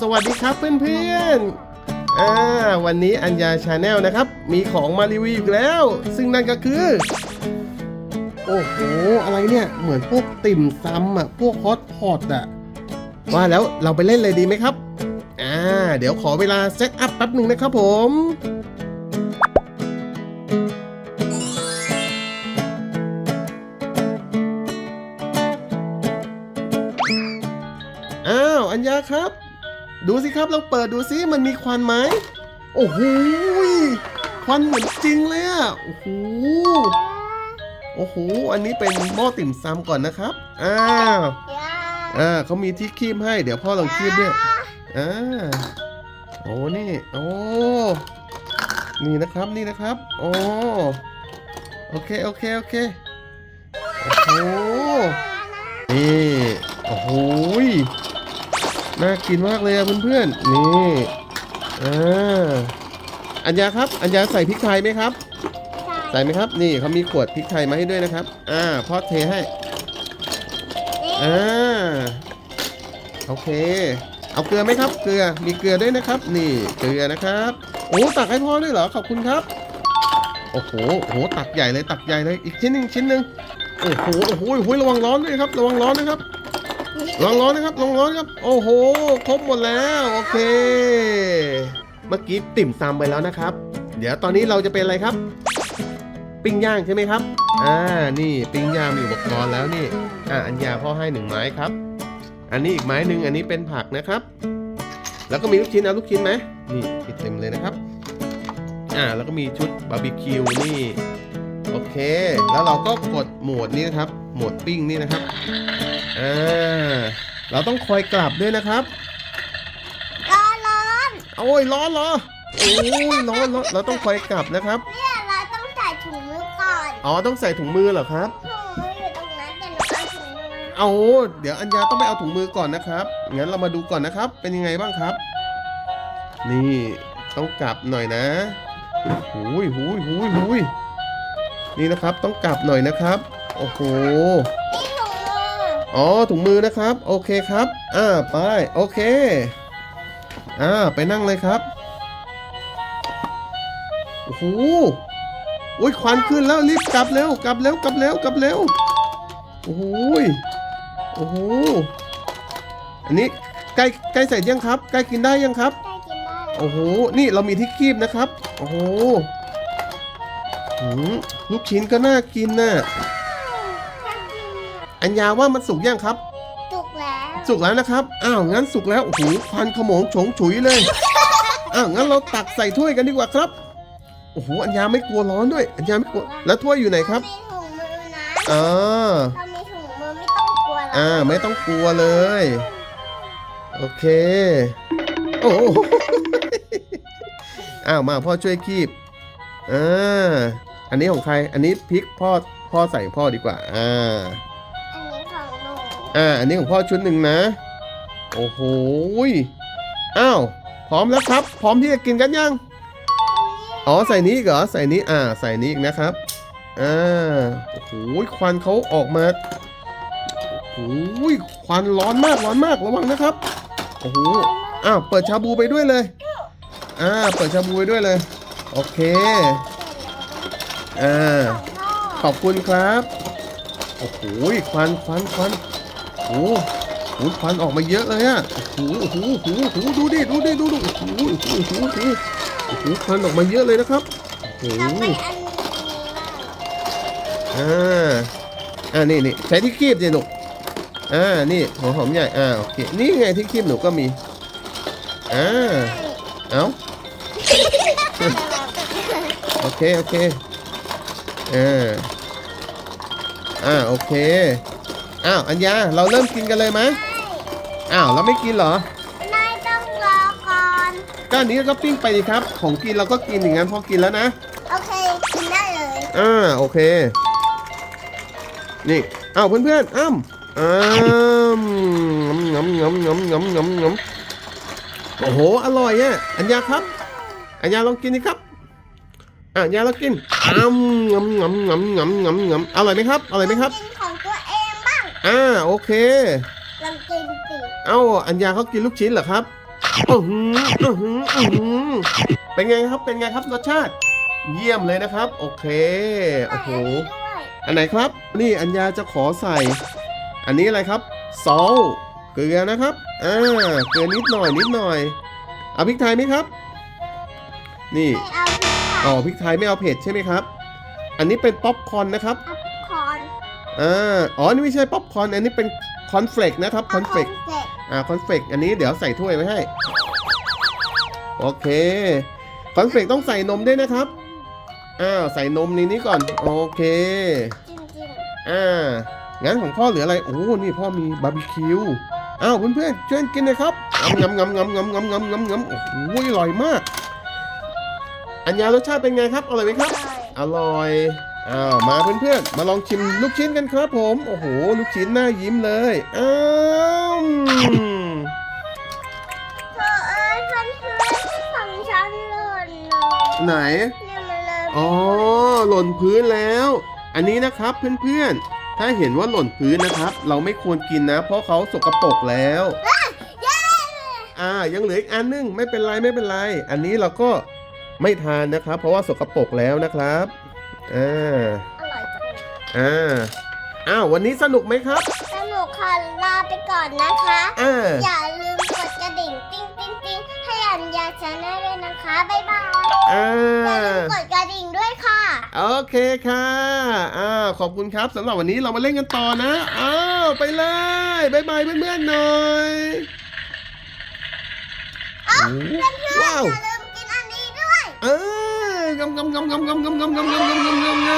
สวัสดีครับเพื่อนๆอ่าวันนี้อัญญาชาแนลนะครับ มีของมารีวิวอีกแล้ว ซึ่งนั่นก็คือ โอ้โห อะไรเนี่ย เหมือนพวกติ่มซำอะ พวกฮอตพอตอะ ว่าแล้วเราไปเล่นเลยดีไหมครับ อ่า เดี๋ยวขอเวลาเซตอัพแป๊บหนึ่งนะครับผมอ้าวอัญญาครับ ดูสิครับลองเปิดดูสิมันมีควันไหมโอ้โหยควันเหมือนจริงเลยอะโอ้โหโอ้โหอันนี้เป็นหม้อติ่มซำก่อนนะครับอ้าวอ่าเขามีที่คีบให้ เดี๋ยวพ่อลองคีบด้วยอ่าโอ้นี่โอ้นี่นะครับนี่นะครับโอ้โอเคโอเคโอเคโอ้โหนี่โอ้โหย น่ากินมากเลยอะเพื่อนๆ นี่อ่าอัญญาครับ อัญญาใส่พริกไทยไหมครับ ใส่ไหมครับ นี่เขามีขวดพริกไทยมาให้ด้วยนะครับ อ่าพ่อเทให้ อ่า โอเค เอาเกลือไหมครับ เกลือ มีเกลือด้วยนะครับ นี่ เกลือนะครับ โอ้ตักให้พ่อด้วยเหรอ ขอบคุณครับ โอ้โห โอ้โห ตักใหญ่เลย ตักใหญ่เลย อีกชิ้นหนึ่งชิ้นหนึ่งโอ้โห โอ้โหโอ้โหระวังร้อนด้วยครับ ระวังร้อนนะครับ ลองร้อนนะครับลองร้อนครับ โอ้โห ครบหมดแล้ว โอเค เมื่อกี้ติ่มซำไปแล้วนะครับ เดี๋ยวตอนนี้เราจะเป็นอะไรครับ ปิ้งย่างใช่ไหมครับ อ่า นี่ปิ้งย่างมีอุปกรณ์แล้วนี่ อ่าอัญญาพ่อให้หนึ่งไม้ครับ อันนี้อีกไม้หนึ่งอันนี้เป็นผักนะครับ แล้วก็มีลูกชิ้นเอาลูกชิ้นไหมนี่ติดเต็มเลยนะครับ อ่า แล้วก็มีชุดบาร์บีคิวนี่ โอเค แล้วเราก็กดโหมดนี้นะครับ โหมดปิ้งนี่นะครับ อ่าเราต้องคอยกลับด้วยนะครับ ร้อนร้อนโอ้ยร้อนเหรอโอ้ยร้อนร้อนเราต้องคอยกลับนะครับ เนี่ยเราต้องใส่ถุงมือก่อนอ๋อต้องใส่ถุงมือเหรอครับถุงมืออยู่ตรงนั้นแต่หนูเอาถุงมือมาเอาเดี๋ยวอัญญาต้องไปเอาถุงมือก่อนนะครับงั้นเรามาดูก่อนนะครับ เป็นยังไงบ้างครับ นี่ต้องกลับหน่อยนะหูยหูยหูยหูยนี่นะครับ ต้องกลับหน่อยนะครับ โอ้โหนี่ถุงมื ออ๋อถุงมือนะครับ โอเคครับ อ่าไปโอเค อ่าไปนั่งเลยครับโอ้โหอุ้ยควันขึ้นแล้วรีบกลับเร็วกลับเร็วกลับเร็วกลับเร็วโอ้โหยโอ้โหอันนี้ใกล้ใกล้เสร็จยังครับ ใกล้กินได้ยังครับได้กินได้แล้วโอ้โห นี่เรามีที่คีบนะครับ โอ้โหหืมลูกชิ้นก็น่ากินน่ะ อัญญาว่ามันสุกยังครับ สุกแล้ว สุกแล้วนะครับ อ้าวงั้นสุกแล้วโอ้โหควันขโมงโฉงฉุยเลย อ้าวงั้นเราตักใส่ถ้วยกันดีกว่าครับโอ้โหอัญญาไม่กลัวร้อนด้วย อัญญาไม่กลัวแล้วถ้วยอยู่ไหนครับมีถุงมือนะอ่าเรามีถุงมือไม่ต้องกลัวหรอกอ่าไม่ต้องกลัวเลย โอเค โอ้โหอ้าวมาพ่อช่วยคีบอ่าอันนี้ของใคร อันนี้พริกพ่อพ่อใส่พ่อดีกว่า อ่าอันนี้ของหนู อ่า อันนี้ของพ่อชุดหนึ่งนะ โอ้โหอ้าว พร้อมแล้วครับ พร้อมที่จะกินกันยัง อ๋อ ใส่นี้อีกเหรอ ใส่นี้ อ่า ใส่นี้อีกนะครับ อ่า โอ้โห ควันเขาออกมา โอ้โห ควันร้อนมาก ร้อนมาก ระวังนะครับ โอ้โห อ้าว เปิดชาบูไปด้วยเลย อ่า เปิดชาบูไปด้วยเลย โอเค อ่า ของพ่อขอบคุณครับ โอ้โห ควัน ควัน ควัน โอ้โหควันออกมาเยอะเลยอะโอ้โหโอ้โหโอ้โหดูดิดูดิดูดูโอ้โหโอ้โหโอ้โหโอ้โหควันออกมาเยอะเลยนะครับโอ้โหอ่าอ่านี่นี่ใช้ที่คีบสิลูกอ่านี่หัวหอมใหญ่อ่าโอเคนี่ไงที่คีบหนูก็มีอ่าเอ้าโอเคโอเคอ่าอ่าโอเค อ้าวอัญญาเราเริ่มกินกันเลยไหมอ้าวเราไม่กินเหรอ ไม่ต้องรอก่อนก็อันนี้ก็ปิ้งไปดิครับ ของกินเราก็กินอย่างนั้นพอกินแล้วนะโอเคกินได้เลยอ่าโอเค นี่อ้าวเพื่อนๆอ้ำอ้ำงำงำงำงำงำงำโอ้โหอร่อยอะอัญญาครับ อัญญาลองกินดิครับอะอัญญาลองกินอ้ำงำงำงำงำงำงำอร่อยไหมครับอร่อยไหมครับกินของตัวเองบ้างอ่าโอเค ลองกินสิเอ้าอัญญาเขากินลูกชิ้นเหรอครับใอื้อหืออื้อหืออื้อหือเป็นไงครับเป็นไงครับรสชาติ เยี่ยมเลยนะครับ โอเคโอ้โหอันไหนครับ นี่อัญญาจะขอใส่ อันนี้อะไรครับซอลเกลือนะครับอ่าเกลือนิดหน่อยนิดหน่อยเอาพริกไทยไหมครับ นี่ไม่เอาพริกไทยอ๋อพริกไทยไม่เอาเผ็ดใช่ไหมครับ อันนี้เป็นป๊อปคอร์นนะครับ เอาคอน อ่าอ๋อนี่ไม่ใช่ป๊อปคอร์นอันนี้เป็นคอนเฟลกนะครับคอนเฟลกเสร็จอ่าคอนเฟลกอันนี้เดี๋ยวใส่ถ้วยไว้ให้ โอเคคอนเฟลกต้องใส่นมด้วยนะครับอ้าวใส่นมในนี้ก่อน โอเคจิ้มจิ้มอ่างั้นของพ่อเหลืออะไรโอ้นี่พ่อมีบาร์บีคิวอ้าวเพื่อนๆช่วยกินเลยครับงำงำงำงำงำงำงำงำโอ้โหอร่อยมาก อัญญารสชาติเป็นไงครับ อร่อยไหมครับ อร่อย อ้าวมาเพื่อนๆ มาลองชิมลูกชิ้นกันครับผม โอ้โห ลูกชิ้นน่ายิ้มเลย อ้าวเธอเอ้ยเพื่อนเพื่อนของฉันหล่นไหน เนี่ยมันเลยอ๋อ หล่นพื้นแล้ว อันนี้นะครับเพื่อนๆ ถ้าเห็นว่าหล่นพื้นนะครับ เราไม่ควรกินนะ เพราะเขาสกปรกแล้ว เย้อ่า ยังเหลืออีกอันนึง ไม่เป็นไรไม่เป็นไร อันนี้เราก็ไม่ทานนะครับ เพราะว่าสกปรกแล้วนะครับ อ่าอร่อยจังเลยอ่า อ้าว วันนี้สนุกไหมครับ สนุกค่ะลาไปก่อนนะคะ อ่า อย่าลืมกดกระดิ่งติ้งติ้งติ้งให้อัญญาชาแนลด้วยนะคะ บ๊ายบาย อ่าอย่าลืมกดกระดิ่งด้วยค่ะ โอเคค่ะ อ้าว ขอบคุณครับสำหรับวันนี้เรามาเล่นกันต่อนะ อ้าว ไปเลยบายบายเพื่อนๆหน่อยโอ้ว้าว อย่าลืมกินอันนี้ด้วย เออ งำงำงำงำงำง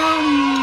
ำ